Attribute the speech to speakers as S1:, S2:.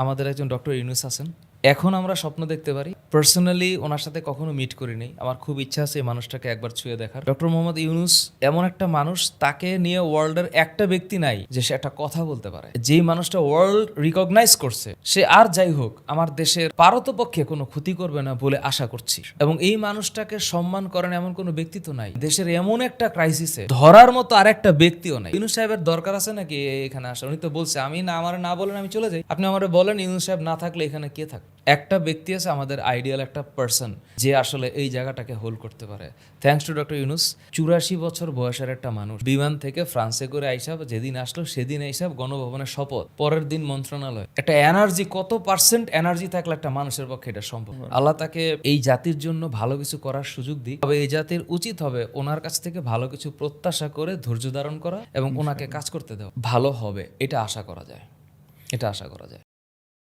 S1: আমাদের একজন ডক্টর ইউনুস আছেন এখন আমরা স্বপ্ন দেখতে পারি পার্সোনালি ওনার সাথে কখনো মিট করিনি। আমার খুব ইচ্ছা আছে এই মানুষটাকে একবার ছুঁয়ে দেখার। ডক্টর মোহাম্মদ ইউনুস এমন একটা মানুষ, তাকে নিয়ে ওয়ার্ল্ডের একটা ব্যক্তি নাই যে সে একটা কথা বলতে পারে। যেই মানুষটা ওয়ার্ল্ড রিকগনাইজ করছে, সে আর যাই হোক, আমার দেশের পারতপক্ষে কোনো ক্ষতি করবে না বলে আশা করছি। এবং এই মানুষটাকে সম্মান করেন এমন কোনো ব্যক্তি তো নাই। দেশের এমন একটা ক্রাইসিসে ধরার মতো আর একটা ব্যক্তিও নাই। ইউনুস সাহেবের দরকার আছে নাকি এখানে আসা? উনি তো বলছে, আমি না, আমার না বলেন আমি চলে যাই। আপনি আমার বলেন, ইউনুস সাহেব না থাকলে এখানে কে থাক একটা ব্যক্তি আছে আমাদের আইডিয়াল একটা পার্সন যে আসলে এই জায়গাটাকে হোল্ড করতে পারে। থ্যাঙ্কস টু ডক্টর ইউনুস চুরাশি বছর বয়সের একটা মানুষ বিমান থেকে ফ্রান্সে করে আইসাব যেদিন আসলো সেদিন আইসাব গণভবনের শপথ, পরের দিন মন্ত্রণালয়। একটা এনার্জি কত পার্সেন্ট এনার্জি থাকলে একটা মানুষের পক্ষে এটা সম্ভব? আল্লাহ তাকে এই জাতির জন্য ভালো কিছু করার সুযোগ দিক। তবে এই জাতির উচিত হবে ওনার কাছ থেকে ভালো কিছু প্রত্যাশা করে ধৈর্য ধারণ করা এবং ওনাকে কাজ করতে দেওয়া। ভালো হবে, এটা আশা করা যায়। এটা আশা করা যায়।